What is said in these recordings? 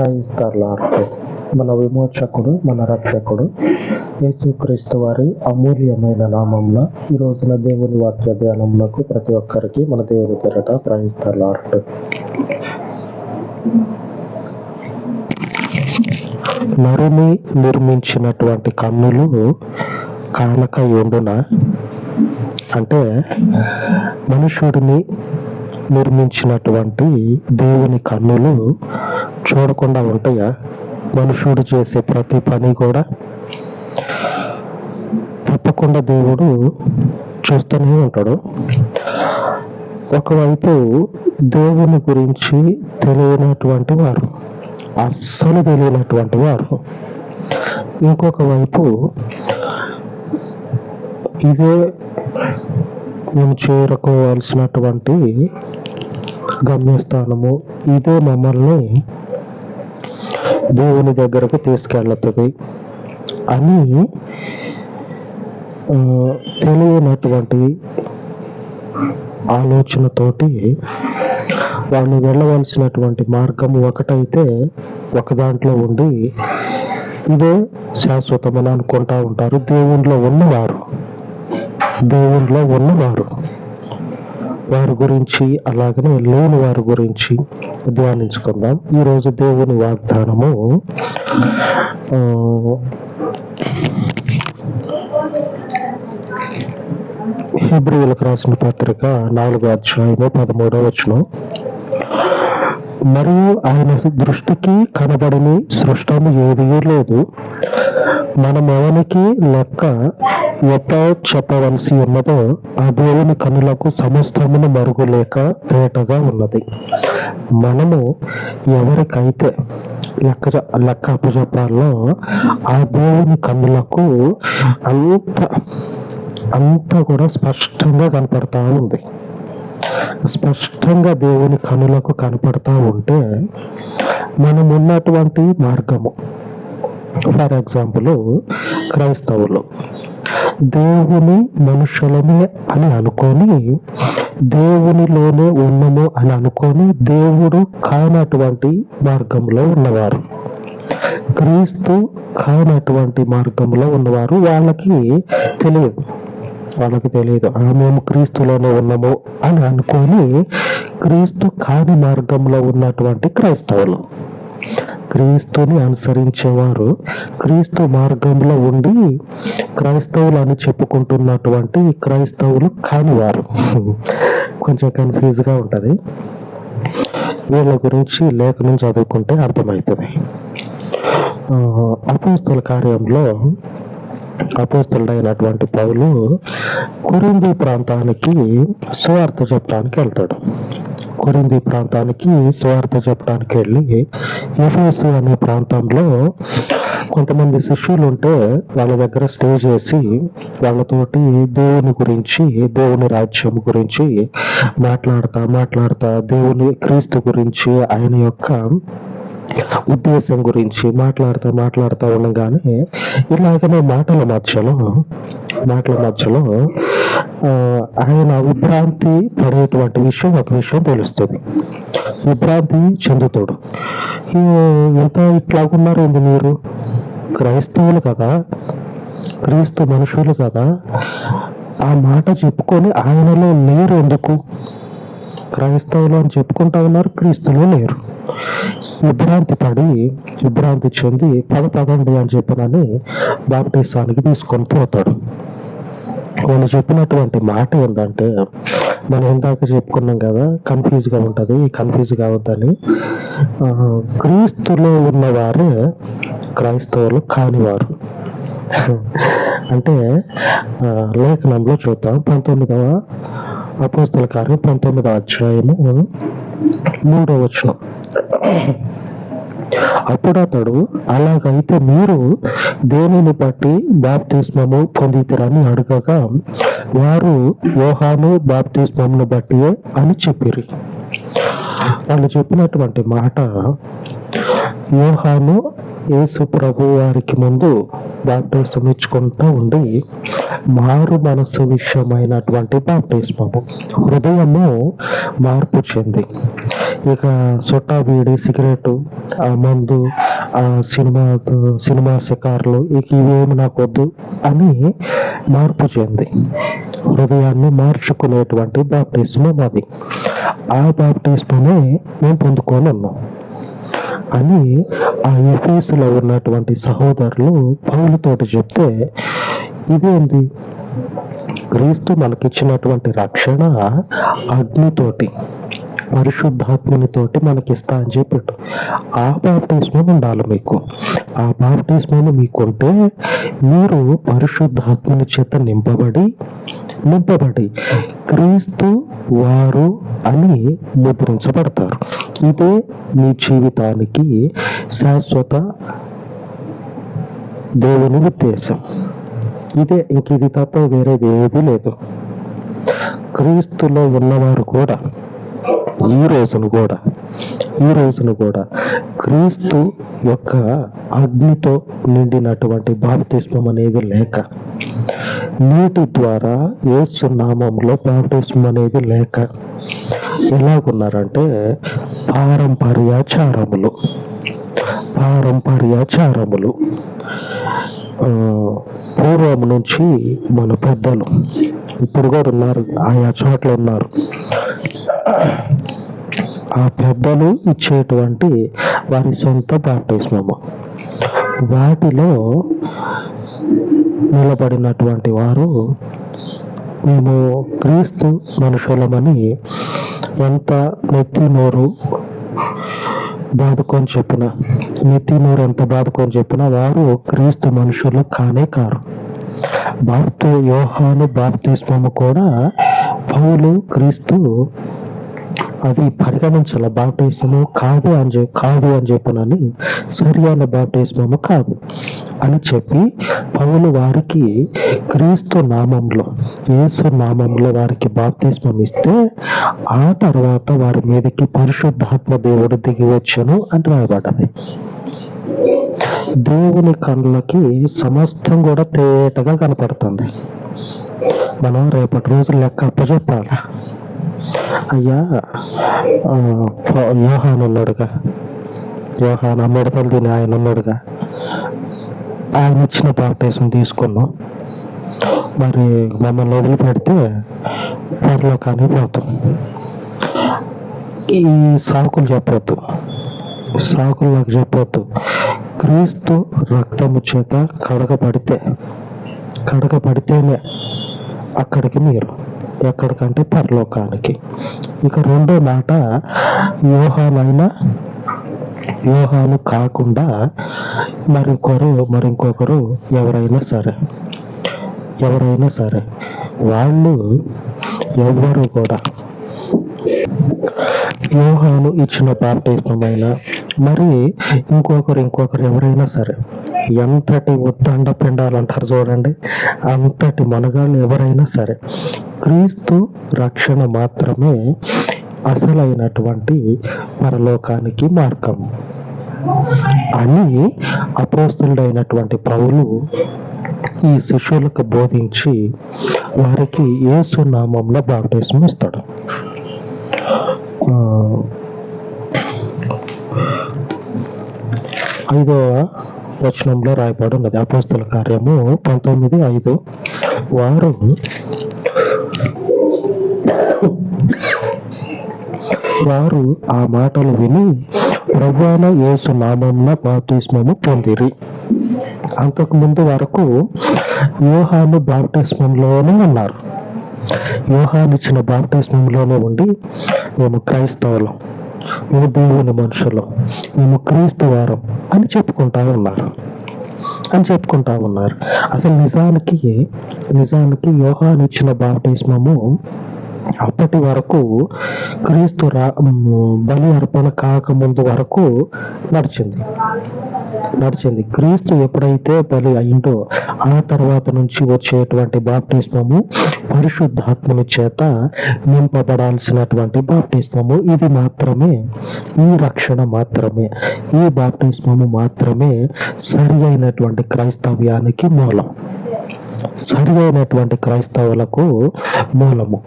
Praise the lord మన విమోచకుడు మన రక్షకుడు యేసుక్రీస్తు వారి అమూల్యమైన నామంలో ఈ రోజున దేవుని వాక్య ధ్యానములకు ప్రతి ఒక్కరికి మన దేవుని పేరట ప్రైజ్ ద లార్డ్ నరుని నిర్మించినటువంటి కన్నులు కానక ఎండున అంటే మనుషుడిని నిర్మించినటువంటి దేవుని కన్నులు చూడకుండా ఉంటాయా? మనుషుడు చేసే ప్రతి పని కూడా తప్పకుండా దేవుడు చూస్తూనే ఉంటాడు. ఒకవైపు దేవుని గురించి తెలియనటువంటి వారు అస్సలు తెలియనటువంటి వారు. ఇంకొక వైపు ఇదే మేము చేరుకోవాల్సినటువంటి గమ్యస్థానము. ఇదే మమ్మల్ని దేవుని దగ్గరకు తీసుకెళ్తుంది అని తెలియనటువంటి ఆలోచనతోటి వాళ్ళు వెళ్ళవలసినటువంటి మార్గం ఒకటైతే ఒక దాంట్లో ఉండి ఇదే శాశ్వతమని అనుకుంటా ఉంటారు. దేవునిలో ఉన్నవారు. దేవునిలో ఉన్నవారు. వారి గురించి అలాగనే లేని వారి గురించి ధ్యానించుకుందాం. ఈరోజు దేవుని వాగ్దానము ఆ, రాసిన పత్రిక నాలుగో అధ్యాయము పదమూడవ వచనం. మరియు ఆయన దృష్టికి కనబడని సృష్టము ఏదీ లేదు. మన ఎవనికి లెక్క ఎట్ట చెప్పవలసి ఉన్నదో ఆ దేవుని కనులకు సమస్తమును మరుగులేక తేటగా ఉన్నది. మనము ఎవరికైతే లెక్క లెక్క అప్పచెప్పాలో ఆ దేవుని కన్నులకు అంత అంతా కూడా స్పష్టంగా కనపడతా ఉంది. స్పష్టంగా దేవుని కనులకు కనపడతా ఉంటే మనం ఉన్నటువంటి మార్గము ఫర్ ఎగ్జాంపుల్ క్రైస్తవులు. దేవుని మనుషులమే అని అనుకొని దేవునిలోనే ఉన్నము అని అనుకొని దేవుడు కానటువంటి మార్గంలో ఉన్నవారు. క్రీస్తు కానటువంటి మార్గంలో ఉన్నవారు వాళ్ళకి తెలియదు. వాళ్ళకి తెలియదు. "ఆ, మేము క్రీస్తులోనే ఉన్నాము అని అనుకొని క్రీస్తు కాని మార్గంలో ఉన్నటువంటి క్రైస్తవులు. క్రీస్తుని అనుసరించేవారు. క్రీస్తు మార్గంలో ఉండి క్రైస్తవులు అని చెప్పుకుంటున్నటువంటి క్రైస్తవులు కానివారు. కొంచెం కన్ఫ్యూజ్గా ఉంటుంది. వీళ్ళ గురించి లేఖనం చదువుకుంటే అర్థమవుతుంది. అపోస్తుల అపోస్తల కార్యంలో అపోస్తుడైనటువంటి పౌలు కురింది ప్రాంతానికి సువార్త చెప్పడానికి వెళ్తాడు. కొరింది ప్రాంతానికి స్వార్థ చెప్పడానికి వెళ్ళి ఎఫ్ఎస్ అనే ప్రాంతంలో కొంతమంది శిష్యులు ఉంటే వాళ్ళ దగ్గర స్టే చేసి వాళ్ళతోటి దేవుని గురించి దేవుని రాజ్యం గురించి మాట్లాడతా మాట్లాడతా దేవుని క్రీస్తు గురించి ఆయన యొక్క ఉద్దేశం గురించి మాట్లాడుతూ మాట్లాడుతూ ఉండగానే ఇలాగనే మాటల మధ్యలో మాటల మధ్యలో ఆయన విభ్రాంతి పడేటువంటి విషయం ఒక విషయం తెలుస్తుంది. విభ్రాంతి చెందుతాడు. ఎంత ఇట్లాగున్నారు ఏంది మీరు? క్రైస్తవులు కదా క్రీస్తు మనుషులు కదా ఆ మాట చెప్పుకొని ఆయనలో లేరు ఎందుకు? క్రైస్తవులు అని చెప్పుకుంటా ఉన్నారు క్రీస్తులో లేరు. విభ్రాంతి పడి విభ్రాంతి చెంది పద పదండి అని చెప్పనని బాప్టిస్టానికి తీసుకొని పోతాడు. వాళ్ళు చెప్పినటువంటి మాట ఏంటంటే మనం ఇందాక చెప్పుకున్నాం కదా కన్ఫ్యూజ్గా ఉంటుంది ఉంటది కన్ఫ్యూజ్ కావద్దని. క్రీస్తులో ఉన్నవారే క్రైస్తవులు కానివారు. అంటే లేఖనంలో చూద్దాం. పంతొమ్మిదవ అపోస్తల కార్యం పంతొమ్మిదవ అధ్యాయము మూడవ వచనం. అప్పుడు అతడు అలాగైతే మీరు దేనిని బట్టి బాప్తిస్మము పొందితిరని అడగగా వారు యోహాను బాప్తిస్మమును బట్టియే అని చెప్పిరి. వాళ్ళు చెప్పినటువంటి మాట యోహాను యేసు ప్రభు వారికి ముందు బాప్టిజం ఇచ్చుకుంటూ ఉండి మారు మనసు విషయమైనటువంటి బాప్టిస్మము హృదయము మార్పు చెంది. ఇక సొట్టా బీడి సిగరెట్ ఆ మందు ఆ సినిమా సినిమా షికార్లు ఇక ఇవేమి నాకు వద్దు అని మార్పు చెంది. హృదయాన్ని మార్చుకునేటువంటి బాప్టిస్మం అది ఆ బాప్టిస్మమే మేము పొందుకొని ఉన్నాం. అని ఆ ఎఫీసులో ఉన్నటువంటి సహోదరులు పౌలతోటి చెప్తే ఇదేంది? క్రీస్తు మనకిచ్చినటువంటి రక్షణ అగ్నితోటి. పరిశుద్ధాత్మని తోటి మనకి ఇస్తా అని చెప్పాడు ఆ బాప్టిస్మం ఉండాలి మీకు. ఆ బాప్టిస్మం మీకుంటే మీరు పరిశుద్ధాత్మని చేత నింపబడి నింపబడి క్రీస్తు వారు అని ముద్రించబడతారు. ఇదే మీ జీవితానికి శాశ్వత దేవుని ఉద్దేశం. ఇదే ఇంక ఇది తప్ప వేరేది ఏది లేదు. క్రీస్తులో ఉన్నవారు కూడా ఈ రోజును కూడా ఈ రోజును కూడా క్రీస్తు యొక్క అగ్నితో నిండినటువంటి బాప్తిస్మం అనేది లేక నీటి ద్వారా యేసు నామంలో బాప్తిస్మం అనేది లేక ఎలాగున్నారంటే పారంపర్యాచారములు పారంపర్యాచారములు ఆ, పూర్వం నుంచి మన పెద్దలు ఇప్పుడు కూడా ఉన్నారు ఆయా చోట్ల ఉన్నారు. ఆ పెద్దలు ఇచ్చేటువంటి వారి సొంత బాప్టిస్మము వాటిలో నిలబడినటువంటి వారు మేము క్రీస్తు మనుషులమని ఎంత నెత్తి నోరు బాదుకొని చెప్పిన నెత్తి నోరు ఎంత బాదుకొని చెప్పినా వారు క్రీస్తు మనుషులు కానే కారు. బాప్తు యోహాను బాప్తిస్మము కూడా పౌలు క్రీస్తు అది పరిగణించాల బాప్టిజము కాదు అని చెప్పి కాదు అని చెప్పనని సరియైన బాప్టిజము కాదు. అని చెప్పి పౌలు వారికి క్రీస్తు నామంలో యేసు నామంలో వారికి బాప్తిస్మం ఇస్తే ఆ తర్వాత వారి మీదకి పరిశుద్ధాత్మ దేవుడు దిగి వచ్చను అని రాయబడ్డది. దేవుని కళ్ళకి సమస్తం కూడా తేటగా కనపడుతుంది. మనం రేపటి రోజు లెక్క అప్పచెప్పాలి? అయ్యా ఆ, యోహాన్ ఉన్నాడుగా యోహాన్ అమ్మడతలు తిని ఆయన ఉన్నాడుగా ఆయన ఇచ్చిన బాప్టేషన్ తీసుకున్నాం. మరి మమ్మల్ని వదిలిపెడితే పరలోకానికి పోతాం. ఈ సాకులు చెప్పొద్దు. సాకులు నాకు చెప్పొద్దు. క్రీస్తు రక్తము చేత కడగబడితే కడగబడితేనే అక్కడికి మీరు. ఎక్కడికంటే పరలోకానికి. ఇక రెండో మాట వ్యూహమైన వ్యూహాలు కాకుండా మరింకొకరు మరింకొకరు ఎవరైనా సరే ఎవరైనా సరే వాళ్ళు ఎవ్వరు కూడా వ్యూహాలు ఇచ్చిన బాప్టిజమైన మరి ఇంకొకరు ఇంకొకరు ఎవరైనా సరే ఎంతటి ఉత్తండ పిండాలు అంటారు చూడండి అంతటి మనగాళ్ళు ఎవరైనా సరే క్రీస్తు రక్షణ మాత్రమే అసలైనటువంటి పరలోకానికి మార్గం. అని అపోస్తుడైనటువంటి పౌలు ఈ శిష్యులకు బోధించి వారికి యేసు నామంలో బాప్టిజం ఇస్తాడు. ఐదవ వచనంలో రాయబడి ఉన్నది. అపోస్తుల కార్యము పంతొమ్మిది ఐదు. వారు వారు ఆ మాటలు విని ప్రవ్వాన యేసు నామంన బాప్తిస్మము పొందిరి. అంతకు ముందు వరకు యోహాను బాప్టిస్మంలోనే ఉన్నారు. యోహాను ఇచ్చిన బాప్టిస్మంలోనే ఉండి మేము క్రైస్తవులం. మేము దేవుని మనుషులు. మేము క్రీస్తు వారం అని చెప్పుకుంటా ఉన్నారు. అని చెప్పుకుంటా ఉన్నారు. అసలు నిజానికి నిజానికి యోహాను ఇచ్చిన బాప్టిస్మము అప్పటి వరకు క్రీస్తు రా బలి అర్పణ కాకముందు వరకు నడిచింది. నడిచింది. క్రీస్తు ఎప్పుడైతే బలి అయిందో ఆ తర్వాత నుంచి వచ్చేటువంటి బాప్టిస్మము పరిశుద్ధాత్మని చేత నింపబడాల్సినటువంటి బాప్టిస్మము ఇది మాత్రమే ఈ రక్షణ మాత్రమే. ఈ బాప్టిస్మము మాత్రమే సరి అయినటువంటి క్రైస్తవ్యానికి మూలం. సరి అయినటువంటి క్రైస్తవులకు మూలము.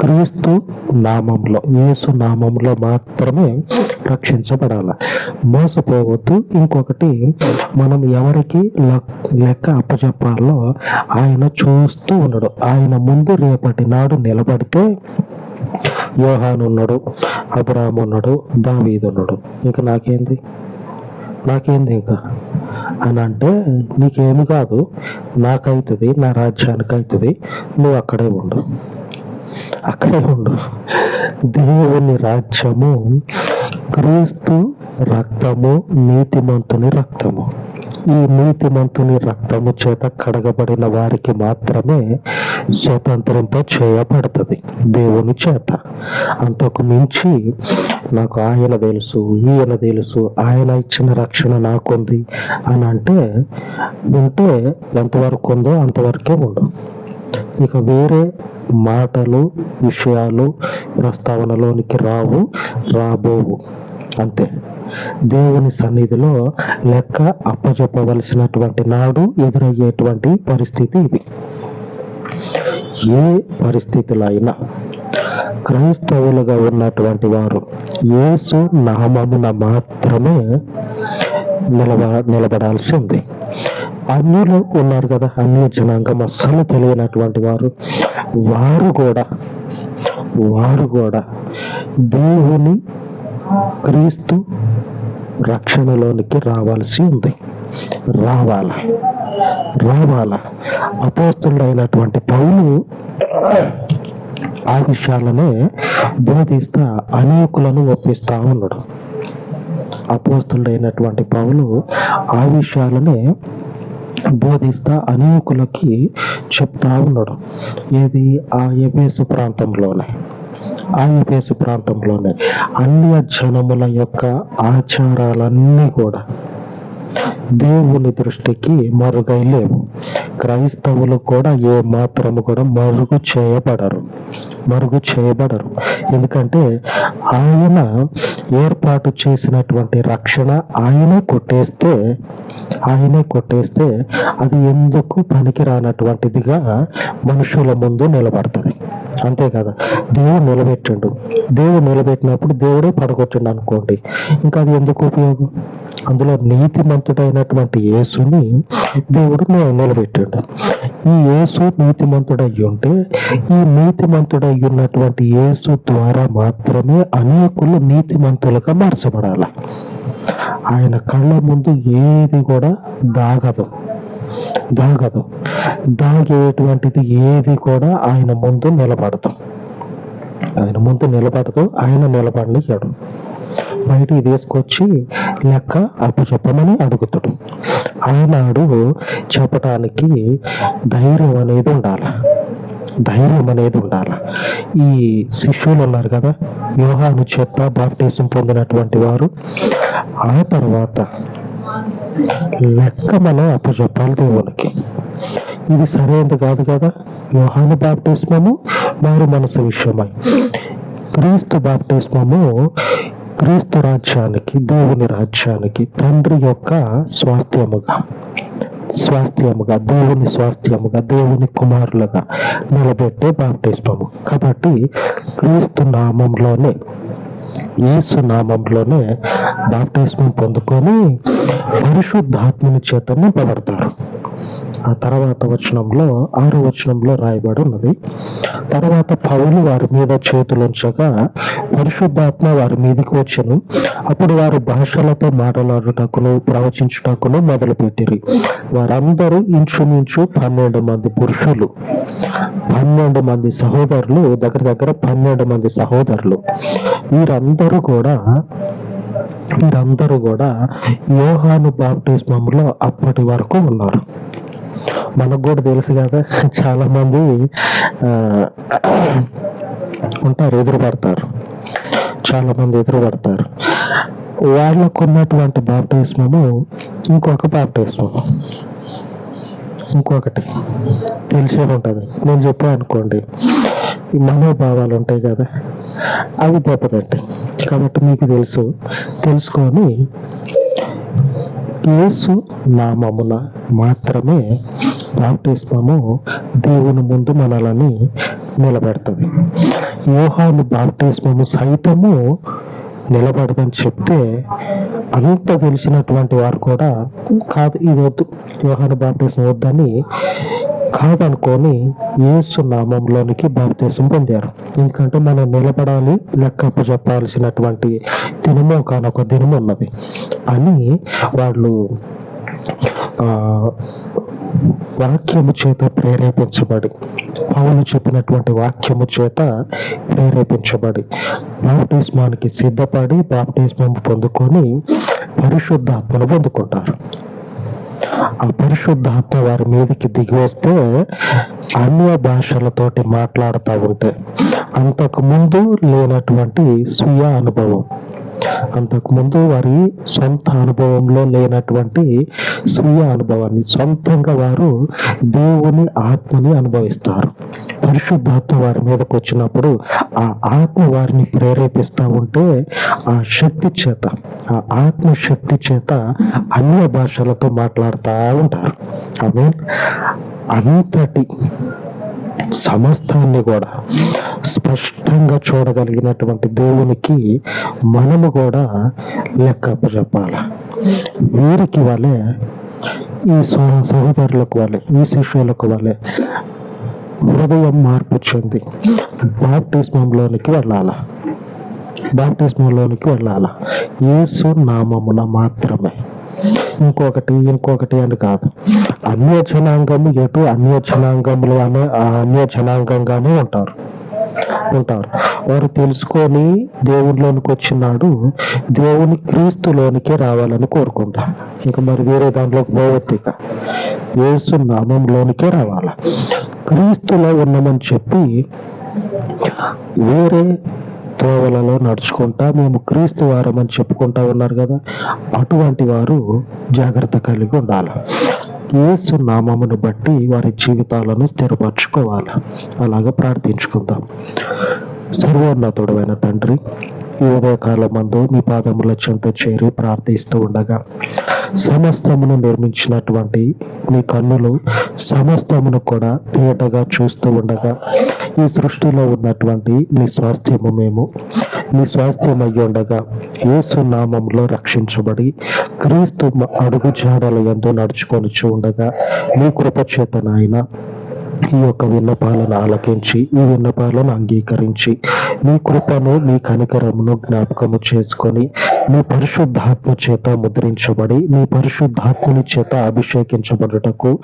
క్రీస్తు నామంలో యేసు నామంలో మాత్రమే రక్షించబడాలి. మోసపోవద్దు. ఇంకొకటి మనం ఎవరికి లక్- లెక్క అప్పచెప్పాలో ఆయన చూస్తూ ఉన్నాడు ఆయన ముందు రేపటి నాడు నిలబడితే యోహాను ఉన్నాడు అబ్రాహం ఉన్నాడు దావీదు ఉన్నాడు. ఇంకా నాకేంది? నాకేంది ఇంకా? అని అంటే నీకేమి కాదు. నాకైతుంది నా రాజ్యానికి అవుతుంది నువ్వు అక్కడే ఉండు. అక్కడే ఉండు. దేవుని రాజ్యము క్రీస్తు రక్తము నీతిమంతుని రక్తము. ఈ నీతిమంతుని రక్తము చేత కడగబడిన వారికి మాత్రమే స్వతంత్రింప చేయబడుతుంది దేవుని చేత. అంతకు మించి నాకు ఆయన తెలుసు ఈయన తెలుసు ఆయన ఇచ్చిన రక్షణ నాకుంది అని అంటే ఉంటే ఎంతవరకు ఉందో అంతవరకే ఉండదు ఇక వేరే మాటలు విషయాలు ప్రస్తావనలోనికి రావు రాబోవు. అంతే. దేవుని సన్నిధిలో లెక్క అప్పచెప్పవలసినటువంటి నాడు ఎదురయ్యేటువంటి పరిస్థితి ఇది. ఏ పరిస్థితులు అయినా క్రైస్తవులుగా ఉన్నటువంటి వారు యేసు నామమున మాత్రమే నిలబ నిలబడాల్సి ఉంది. అన్యులు ఉన్నారు కదా అన్య జనాంగం. అస్సలు తెలియనటువంటి వారు వారు కూడా వారు కూడా దేవుని క్రీస్తు రక్షణలోనికి రావాల్సి ఉంది. రావాల? రావాల? అపోస్తుడైనటువంటి పౌలు ఆ విషయాలనే బోధిస్తా అనేకులను ఒప్పిస్తా ఉన్నాడు. అపోస్తుడైనటువంటి పౌలు ఆ విషయాలనే బోధిస్తా అనేకులకి చెప్తా ఉన్నాడు. ఏది? ఆ ఎబేసు ప్రాంతంలోనే. ఆ ఎబేసు ప్రాంతంలోనే. అన్య జనముల యొక్క ఆచారాలన్నీ కూడా దేవుని దృష్టికి మరుగై లేవు. క్రైస్తవులు కూడా ఏ మాత్రము కూడా మరుగు చేయబడరు. మరుగు చేయబడరు. ఎందుకంటే ఆయన ఏర్పాటు చేసినటువంటి రక్షణ ఆయనే కొట్టేస్తే ఆయనే కొట్టేస్తే అది ఎందుకు పనికి రానటువంటిదిగా మనుషుల ముందు నిలబడుతుంది. అంతే కదా? దేవుడు నిలబెట్టిండు. దేవుడు నిలబెట్టినప్పుడు దేవుడే పడగొట్టిండు అనుకోండి. ఇంకా అది ఎందుకు ఉపయోగం? అందులో నీతిమంతుడైనటువంటి యేసుని దేవుడు నిలబెట్టిండు. ఈ యేసు నీతిమంతుడై ఉంటే ఈ నీతిమంతుడై ఉన్నటువంటి యేసు ద్వారా మాత్రమే అనేకులు నీతిమంతులుగా మార్చబడాలి. ఆయన కళ్ళ ముందు ఏది కూడా దాగదు. దాగదు. దాగేటువంటిది ఏది కూడా ఆయన ముందు నిలబడదు. ఆయన ముందు నిలబడదు ఆయన నిలబడలేడు. బయటికి తీసుకొచ్చి లెక్క అప్పు చెప్పమని అడుగుతాడు. ఆనాడు చెప్పటానికి ధైర్యం అనేది ఉండాలి. ధైర్యం అనేది ఉండాలి. ఈ శిష్యులు ఉన్నారు కదా వ్యూహాను చేత బాప్టిజం పొందినటువంటి వారు ఆ తర్వాత లెక్క మనం అప్పచెప్పాలి దేవునికి. ఇది సరైనది కాదు కదా? యోహాను బాప్టిస్మము మారు మనసు విషయమై. క్రీస్తు బాప్టిస్మము క్రీస్తు రాజ్యానికి దేవుని రాజ్యానికి తండ్రి యొక్క స్వాస్థ్యముగా స్వాస్థ్యముగా దేవుని స్వాస్థ్యముగా దేవుని కుమారులుగా నిలబెట్టే బాప్టిస్మము కాబట్టి క్రీస్తు నామంలోనే యేసు నామంలోనే బాప్టిస్మం పొందుకొని పరిశుద్ధాత్మని చేత నింపబడతారు. ఆ తర్వాత వచనంలో ఆరు వచనంలో రాయబడి ఉన్నది తర్వాత పౌలు వారి మీద చేతులుంచగా పరిశుద్ధాత్మ వారి మీదకి వచ్చను. అప్పుడు వారు భాషలతో మాట్లాడుటకును ప్రవచించుటకును మొదలుపెట్టిరి. వారందరూ ఇంచుమించు పన్నెండు మంది పురుషులు. పన్నెండు మంది సహోదరులు దగ్గర దగ్గర పన్నెండు మంది సహోదరులు. వీరందరూ కూడా వీరందరూ కూడా యోహాను బాప్టిస్మంలో అప్పటి వరకు ఉన్నారు. మనకు కూడా తెలుసు కదా చాలా మంది ఆ, ఉంటారు ఎదురుపడతారు. చాలా మంది ఎదురుపడతారు. వాళ్ళకు ఉన్నటువంటి బాప్టిస్మము ఇంకొక బాప్టిస్మము ఇంకొకటి. తెలిసే ఉంటుంది. నేను చెప్పా అనుకోండి. ఈ మనోభావాలు ఉంటాయి కదా అవి దెబ్బతింటాయి. కాబట్టి మీకు తెలుసు తెలుసుకొని యేసు నామమున మాత్రమే బాప్టిస్మము దేవుని ముందు మనలని నిలబెడుతుంది. యోహాను బాప్టిస్మము సైతము నిలబడదని చెప్తే అంత తెలిసినటువంటి వారు కూడా కాదు ఇది వద్దు యోహాను బాప్టిజం వద్దని కాదనుకొని యేసు నామంలోనికి బాప్తీసం పొందారు. ఎందుకంటే మనం నిలబడాలి లెక్కప్పు చెప్పాల్సినటువంటి దినము కానొక దినం ఉన్నది అని వాళ్ళు ఆ వాక్యము చేత ప్రేరేపించబడి పౌలు చెప్పినటువంటి వాక్యము చేత ప్రేరేపించబడి బాప్టిస్మానికి సిద్ధపడి బాప్టిస్మం పొందుకొని పరిశుద్ధాత్మను పొందుకుంటారు. ఆ పరిశుద్ధాత్మ వారి మీదకి దిగి వస్తే అన్య భాషలతోటి మాట్లాడుతూ ఉంటే అంతకు ముందు లేనటువంటి స్వీయ అనుభవం అంతకు ముందు వారి సొంత అనుభవంలో లేనటువంటి స్వీయ అనుభవాన్ని సొంతంగా వారు దేవుని ఆత్మని అనుభవిస్తారు. పరిశుద్ధాత్మ వారి మీదకి వచ్చినప్పుడు ఆ ఆత్మ వారిని ప్రేరేపిస్తూ ఉంటే ఆ శక్తి చేత ఆ ఆత్మ శక్తి చేత అన్య భాషలతో మాట్లాడుతూ ఉంటారు. ఆమె అంతటి సమస్తాన్ని కూడా స్పష్టంగా చూడగలిగినటువంటి దేవునికి మనము కూడా లెక్క చెప్పాలి. వీరికి వాళ్ళే ఈ సహోదరులకు వాళ్ళే ఈ శిష్యులకు వాళ్ళే హృదయం మార్పు చెంది బాప్టిస్మంలోనికి వెళ్ళాల. బాప్టిస్మంలోనికి వెళ్ళాల. యేసు నామమున మాత్రమే. ఇంకొకటి ఇంకొకటి అని కాదు. అన్య జనాంగము ఎటు అన్య జనాంగములు అనే ఆ అన్య జనాంగంగానే ఉంటారు. ఉంటారు. వారు తెలుసుకొని దేవునిలోనికి వచ్చినాడు. దేవుని క్రీస్తులోనికి రావాలని కోరుకుందాం? ఇంకా మరి వేరే దాంట్లోకి పోవద్దు ఇక. యేసు నామంలోనికే రావాల? క్రీస్తులో ఉన్నామని చెప్పి వేరే త్రోవలలో నడుచుకుంటా మేము క్రీస్తు వారమని చెప్పుకుంటా ఉన్నారు కదా అటువంటి వారు జాగ్రత్త కలిగి ఉండాలి. యేసు నామమును బట్టి వారి జీవితాలను స్థిరపరచుకోవాలి. అలాగా ప్రార్థించుకుందాం. సర్వోన్నతుడమైన తండ్రి ఈ ఉదయకాలం మందు మీ పాదముల చెంత చేరి ప్రార్థిస్తూ ఉండగా సమస్తమును నిర్మించినటువంటి మీ కన్నులు సమస్తమును కూడా తేటగా చూస్తూ ఉండగా ఈ సృష్టిలో ఉన్నటువంటి మీ స్వాస్థ్యము మేము మీ స్వాస్థ్యం అయ్యి ఉండగా యేసు నామంలో రక్షించబడి క్రీస్తు అడుగు జాడల ఎందు నడుచుకొని ఉండగా మీ కృప నాయన ఈ యొక్క విన్నపాలను ఆలకించి ఈ విన్నపాలను అంగీకరించి మీ కృపను మీ కనికరమును జ్ఞాపకము చేసుకొని మీ పరిశుద్ధాత్మ చేత ముద్రించబడి మీ పరిశుద్ధాత్మని చేత అభిషేకించబడుటకు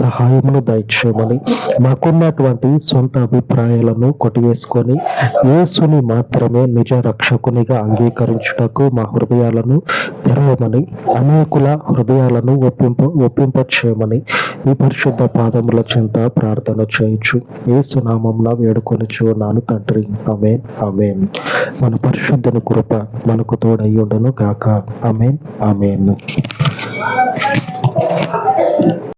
సహాయమును దయచేయమని. మాకున్నటువంటి సొంత అభిప్రాయాలను కొట్టివేసుకొని యేసుని మాత్రమే నిజ రక్షకునిగా అంగీకరించుటకు మా హృదయాలను తెరవమని అనేకుల హృదయాలను ఒప్పింప ఒప్పింప చేయమని మీ పరిశుద్ధ పాదముల చెంత ప్రార్థన చేయొచ్చు ఏ నామంన వేడుకొని చూన్నాను తండ్రి. అమేన్ అమేన్ మన పరిశుద్ధుని కృప మనకు తోడయ్యుండను గాక. అమేన్ అమేన్